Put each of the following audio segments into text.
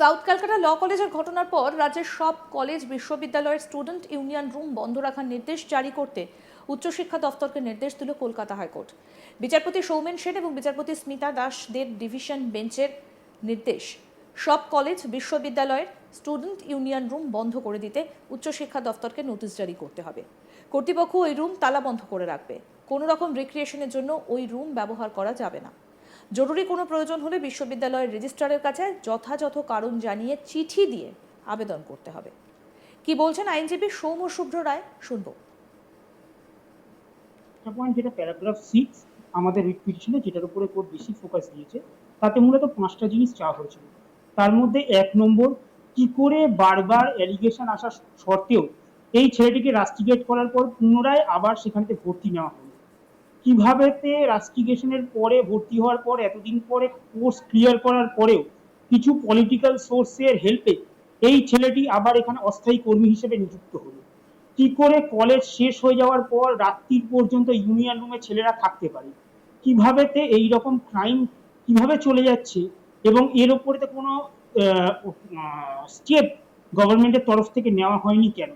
South Calcutta ল কলেজের ঘটনার পর রাজ্যের সব কলেজ, বিশ্ববিদ্যালয়ের স্টুডেন্ট ইউনিয়ন রুম বন্ধ রাখার নির্দেশ জারি করতে উচ্চশিক্ষা দফতরকে নির্দেশ দিল কলকাতা হাইকোর্ট। বিচারপতি সৌমেন সেন এবং বিচারপতি স্মিতা দাসদের ডিভিশন বেঞ্চের নির্দেশ। সব কলেজ, বিশ্ববিদ্যালয়ের স্টুডেন্ট ইউনিয়ন রুম বন্ধ করে দিতে উচ্চশিক্ষা দফতরকে নোটিশ জারি করতে হবে। কর্তৃপক্ষ ওই রুম তালা বন্ধ করে রাখবে। কোনো রকম রিক্রিয়েশনের জন্য ওই রুম ব্যবহার করা যাবে না। জরুরি কোনো প্রয়োজন হলে বিশ্ববিদ্যালয়ের রেজিস্ট্রারের কাছে যথাযথ কারণ জানিয়ে চিঠি দিয়ে আবেদন করতে হবে। কি বলছেন আইনজীবী সৌম্য শুভ্র রায়, শুনব। পয়েন্ট যেটা প্যারাগ্রাফ সিক্স আমাদের রিট পিটিশনে যেটার উপরে কোর্ট বেশি ফোকাস দিয়েছে, তাতে মূলত পাঁচটা জিনিস চাওয়া হয়েছিল। তার মধ্যে এক নম্বর, কি করে বারবার অ্যালিগেশন আসা সত্ত্বেও এই ছেলেটিকে রাস্টিগেট করার পর পুনরায় আবার সেখানে ভর্তি নেওয়া হলো? কিভাবেতে রাস্টিগেশনের পরে ভর্তি হওয়ার পর, এতদিন পরে কোর্স ক্লিয়ার করার পরেও কিছু পলিটিক্যাল সোর্সের হেল্পে এই ছেলেটি আবার এখানে অস্থায়ী কর্মী হিসেবে নিযুক্ত হলো। কি করে কলেজ শেষ হয়ে যাওয়ার পর রাত্রির পর্যন্ত ইউনিয়ন রুমে ছেলেরা থাকতে পারে? কিভাবেতে এই রকম ক্রাইম কীভাবে চলে যাচ্ছে? এবং এর উপরে তো কোনো স্টেপ গভর্নমেন্টের তরফ থেকে নেওয়া হয়নি কেন?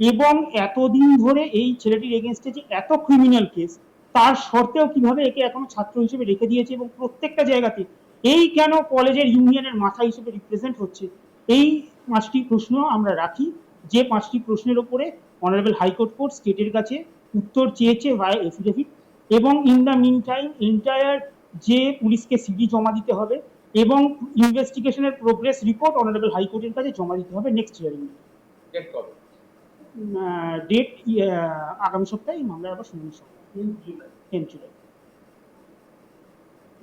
এবং এতদিন ধরে এই ছেলেটির এগেনস্টে যে এত ক্রিমিনাল কেস তার সত্ত্বেও কীভাবে একে এখনও ছাত্র হিসেবে রেখে দিয়েছে এবং প্রত্যেকটা জায়গাতে এই কেন কলেজের ইউনিয়নের মাথা হিসেবে রিপ্রেজেন্ট হচ্ছে? এই পাঁচটি প্রশ্ন আমরা রাখি। যে পাঁচটি প্রশ্নের ওপরে অনারেবল হাইকোর্ট কোর্ট স্টেটের কাছে উত্তর চেয়েছে ভাই এফিডেভিট এবং in the meantime entire যে পুলিশকে সিডি জমা দিতে হবে এবং ইনভেস্টিগেশনের প্রোগ্রেস রিপোর্ট অনারেবল হাইকোর্টের কাছে জমা দিতে হবে নেক্সট হিয়ারিং ডেট কবে? ডেট আগামী সপ্তাহে এই মামলার আবার শুনানি টেন জুলাই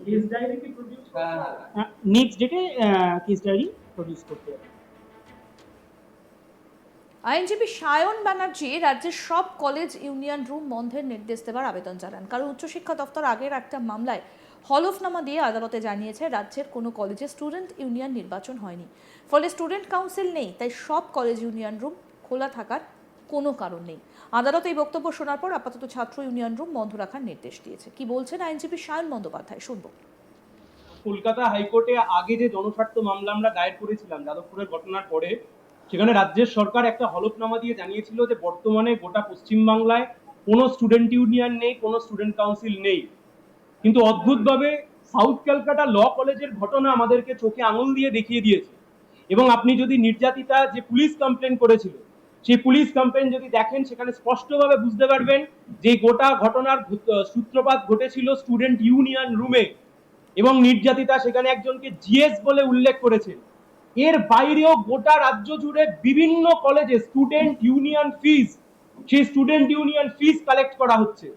কেস ডায়েরি কি প্রডিউস হ্যাঁ হ্যাঁ নেক্সট ডেটে কেস ডায়েরি প্রডিউস করতে হবে। আইনজীবী সায়ন ব্যানার্জি রাজ্যের সব কলেজ ইউনিয়ন রুম বন্ধের নির্দেশ দেওয়ার আবেদন জানান। কারণ উচ্চশিক্ষা দপ্তর আগের একটা মামলায় হলফনামা দিয়ে আদালতে জানিয়েছে রাজ্যের কোনো কলেজে স্টুডেন্ট ইউনিয়ন নির্বাচন হয়নি। ফলে স্টুডেন্ট কাউন্সিল নেই তাই সব কলেজ ইউনিয়ন রুম খোলা থাকার কোনো কারণ নেই। আদালত এই বক্তব্য শোনার পর আপাতত ছাত্র ইউনিয়ন রুম বন্ধ রাখার নির্দেশ দিয়েছে। কি বলছেন আইনজীবী সায়ন বন্দ্যোপাধ্যায়? শুনব। কলকাতা হাইকোর্টে আগে যে জনস্বার্থ মামলা আমরা দায়ের করেছিলাম, যাদবপুরের ঘটনার পরে, সেখানে রাজ্যের সরকার একটা হলফনামা দিয়ে জানিয়েছিল যে বর্তমানে গোটা পশ্চিমবাংলায় কোনো স্টুডেন্ট ইউনিয়ন নেই, কোনো স্টুডেন্ট কাউন্সিল নেই। কিন্তু অদ্ভুতভাবে সাউথ ক্যালকাটা ল কলেজের ঘটনা আমাদেরকে চোখে আঙুল দিয়ে দেখিয়ে দিয়েছে। এবং আপনি যদি নির্যাতিতা যে পুলিশ কমপ্লেন করেছিল সেই পুলিশ কমপ্লেন যদি দেখেন, সেখানে স্পষ্টভাবে বুঝতে পারবেন যে গোটা ঘটনার সূত্রপাত ঘটেছিল স্টুডেন্ট ইউনিয়ন রুমে এবং নির্যাতিতা সেখানে একজনকে জিএস বলে উল্লেখ করেছেন। এর বাইরেও গোটা রাজ্য জুড়ে বিভিন্ন কলেজে স্টুডেন্ট ইউনিয়ন ফিস সেই স্টুডেন্ট ইউনিয়ন ফিস কালেক্ট করা হচ্ছে।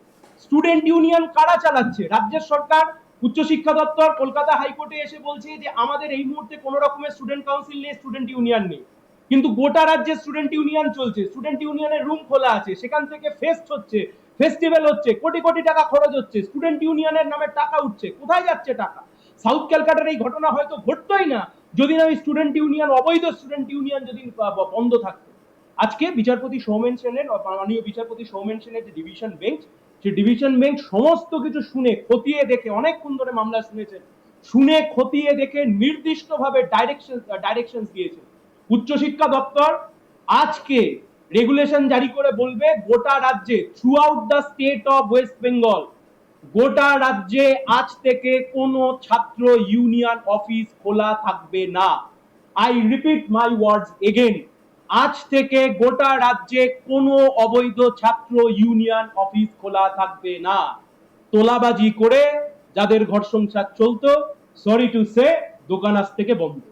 স্টুডেন্ট ইউনিয়ন কারা চালাচ্ছে? রাজ্যের সরকার উচ্চশিক্ষা দপ্তর, কলকাতা হাইকোর্টে এসে বলছে যে আমাদের এই মুহূর্তে কোনো রকমের স্টুডেন্ট কাউন্সিল নেই স্টুডেন্ট ইউনিয়ন নেই। কিন্তু গোটা রাজ্যে স্টুডেন্ট ইউনিয়ন চলছে। স্টুডেন্ট ইউনিয়নের রুম খোলা আছে। সেখান থেকে ফেস্ট হচ্ছে। ফেস্টিভ্যাল হচ্ছে। কোটি কোটি টাকা খরচ হচ্ছে। স্টুডেন্ট ইউনিয়নের নামে টাকা উঠছে। কোথায় যাচ্ছে টাকা? সাউথ ক্যালকাটার এই ঘটনা হয়তো ঘটতোই না। যদি না ওই স্টুডেন্ট ইউনিয়ন অবৈধ স্টুডেন্ট ইউনিয়ন যদি বন্ধ থাকতো। আজকে বিচারপতি সৌমেন সেনের মাননীয় বিচারপতি সৌমেন সেনের যে ডিভিশন বেঞ্চ সেই ডিভিশন বেঞ্চ সমস্ত কিছু শুনে, খতিয়ে দেখে, অনেকক্ষণ ধরে মামলা শুনেছেন শুনে, খতিয়ে দেখে নির্দিষ্টভাবে ডাইরেকশন ডাইরেকশন দিয়েছে। উচ্চশিক্ষা দপ্তর, আজকে রেগুলেশন জারি করে বলবে গোটা রাজ্যে throughout the state of West Bengal গোটা রাজ্যে আজ থেকে কোনো ছাত্র ইউনিয়ন অফিস খোলা থাকবে না। I repeat my words again আজ থেকে গোটা রাজ্যে কোনো অবৈধ ছাত্র ইউনিয়ন অফিস খোলা থাকবে না। তোলাবাজি করে যাদের ঘর সংসার চলতো সরি টু সে দোকান আজ থেকে বন্ধ।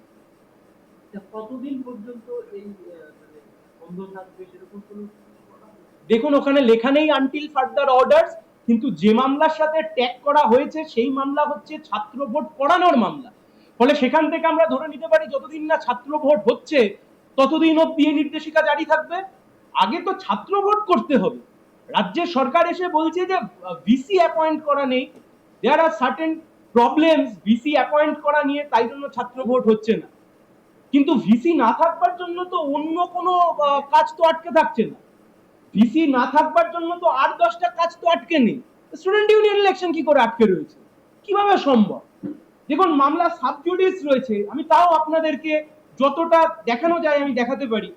কতদিন পর্যন্ত এই আহ, মানে বন্ধ থাকবে সেরকম কোনো দেখুন ওখানে লেখা নেই আনটিল ফার্দার অর্ডার কিন্তু যে মামলার সাথে ট্যাগ করা হয়েছে সেই মামলা হচ্ছে ছাত্র ভোট পড়ানোর মামলা। ফলে সেখান থেকে আমরা ধরে নিতে পারি যতদিন না ছাত্র ভোট হচ্ছে ততদিন অব্দি এই নির্দেশিকা জারি থাকবে। আগে তো ছাত্র ভোট করতে হবে। রাজ্যের সরকার এসে বলছে যে ভিসি অ্যাপয়েন্ট করা নেই। There are certain problems VC appoint করা নিয়ে তাই জন্য ছাত্র ভোট হচ্ছে না। কিন্তু ভিসি না থাকবার জন্য তো অন্য কোনো কাজ তো আটকে থাকছে না। ভিসি না থাকবার জন্য তো আর দশটা কাজ তো আটকে নেই। স্টুডেন্ট ইউনিয়ন ইলেকশন কি করে আটকে রয়েছে? কীভাবে সম্ভব? দেখুন, মামলা সাবজুডিস রয়েছে। আমি তাও আপনাদেরকে যতটা দেখানো যায় আমি দেখাতে পারি।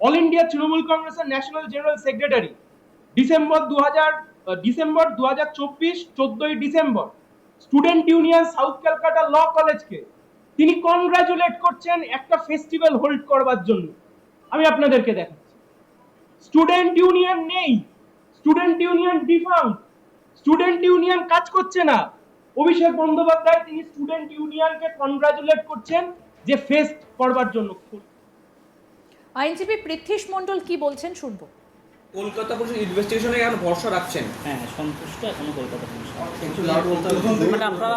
অল ইন্ডিয়া তৃণমূল কংগ্রেসের ন্যাশনাল জেনারেল সেক্রেটারি ডিসেম্বর দু হাজার ডিসেম্বর দু হাজার চব্বিশ, চোদ্দই December. Student union South Calcutta Law কলেজকে তিনি কনগ্রাচুলেট করছেন একটা ফেস্টিভ্যাল হোল্ড করবার জন্য। আমি আপনাদেরকে দেখাচ্ছি। স্টুডেন্ট ইউনিয়ন নেই। Student union defunct student union কাজ করছে না। অভিষেক বন্দ্যোপাধ্যায় তিনি স্টুডেন্ট ইউনিয়নকে কনগ্রাচুলেট করছেন যে ফেস্ট করবার জন্য। আইনজীবী পৃথ্বীশ মণ্ডল কি বলছেন শুনব। কলকাতা পুলিশ ইনভেস্টিগেশনে কেন ভরসা রাখছেন? হ্যাঁ সন্তুষ্ট এখনও কলকাতা পুলিশ। মানে আপনারা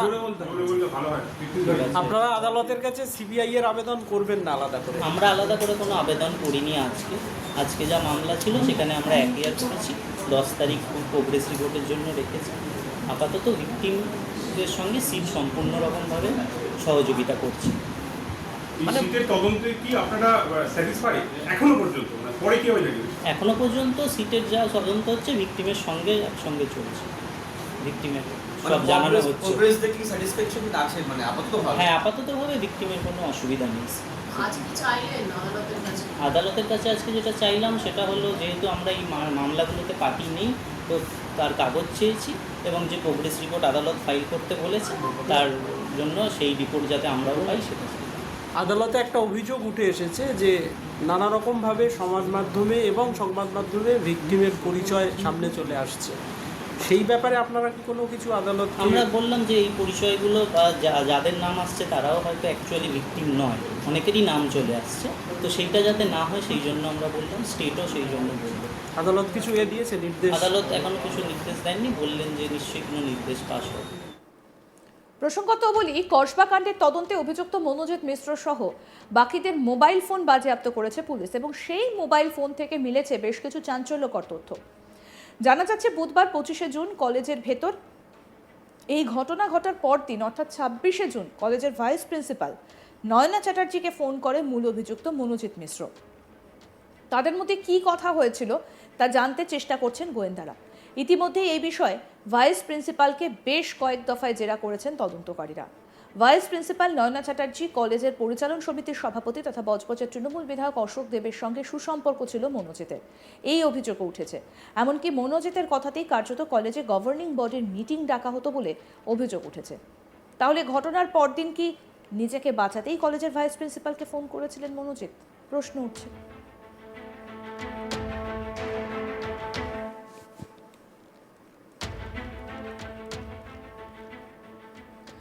আপনারা আদালতের কাছে সিবিআই এর আবেদন করবেন না আলাদা করে? আমরা আলাদা করে কোনো আবেদন করিনি আজকে। আজকে যা মামলা ছিল সেখানে আমরা এফআইআর করেছি। দশ তারিখ প্রোগ্রেস রিপোর্টের জন্য রেখেছি। আপাতত ভিকটিমদের সঙ্গে সিট সম্পূর্ণ রকমভাবে সহযোগিতা করছি। মানে- তদন্তে কি আপনারা স্যাটিসফাই এখনও পর্যন্ত? পরে কি হবে এখনও পর্যন্ত সিটের যা তদন্ত হচ্ছে ভিকটিমের সঙ্গে একসঙ্গে চলছে। ভিকটিমের সব জানানো হচ্ছে। প্রোগ্রেস দেখি স্যাটিসফ্যাকশন আছে? মানে আপাতত হ্যাঁ ভিকটিমের কোনো অসুবিধা নেই। আদালতের কাছে? আজকে যেটা চাইলাম সেটা হলো যেহেতু আমরা এই মা- মামলাগুলোতে পার্টি নেই তো তার কাগজ চেয়েছি এবং যে প্রোগ্রেস রিপোর্ট আদালত ফাইল করতে বলেছে তার জন্য সেই রিপোর্ট যাতে আমরাও পাই সেটা। আদালতে একটা অভিযোগ উঠে এসেছে যে নানা রকম ভাবে সমাজ মাধ্যমে এবং সংবাদ মাধ্যমে ভিকটিমের পরিচয় সামনে চলে আসছে। সেই ব্যাপারে আপনারা কি কোনো কিছু আদালত আমরা বললাম যে এই পরিচয়গুলো বা যাদের নাম আসছে তারাও হয়তো অ্যাকচুয়ালি ভিকটিম নয় অনেকেরই নাম চলে আসছে। তো সেইটা যাতে না হয় সেই জন্য আমরা বললাম স্টেটও সেই জন্য বলল। আদালত কিছু এ দিয়েছে নির্দেশ? আদালত এখনও কিছু নির্দেশ দেননি বললেন যে নিশ্চয়ই কোনো নির্দেশ পাস হবে। প্রসঙ্গত বলি, কসবা কাণ্ডের তদন্তে অভিযুক্ত মনোজিৎ মিশ্র সহ বাকিদের মোবাইল ফোন বাজেয়াপ্ত করেছে পুলিশ এবং সেই মোবাইল ফোন থেকে মিলেছে বেশ কিছু চাঞ্চল্যকর তথ্য। জানা যাচ্ছে, বুধবার পঁচিশে জুন কলেজের ভেতর এই ঘটনা ঘটার পরদিন, অর্থাৎ ছাব্বিশে জুন, কলেজের ভাইস প্রিন্সিপাল নয়না চ্যাটার্জিকে ফোন করে মূল অভিযুক্ত মনোজিৎ মিশ্র। তাদের মধ্যে কি কথা হয়েছিল তা জানতে চেষ্টা করছেন গোয়েন্দারা। ইতিমধ্যে এই বিষয়ে ভাইস প্রিন্সিপালকে বেশ কয়েক দফায় জেরা করেছেন তদন্তকারীরা। ভাইস প্রিন্সিপাল নয়না চ্যাটার্জি কলেজের পরিচালন সমিতির সভাপতি তথা বজবজের তৃণমূল বিধায়ক অশোক দেবের সঙ্গে সুসম্পর্ক ছিল মনোজিতের। এই অভিযোগও উঠেছে। এমনকি মনোজিতের কথাতেই কার্যত কলেজে গভর্নিং বডির মিটিং ডাকা হতো বলে অভিযোগ উঠেছে। তাহলে ঘটনার পরদিন কি নিজেকে বাঁচাতেই কলেজের ভাইস প্রিন্সিপালকে ফোন করেছিলেন মনোজিৎ? প্রশ্ন উঠছে।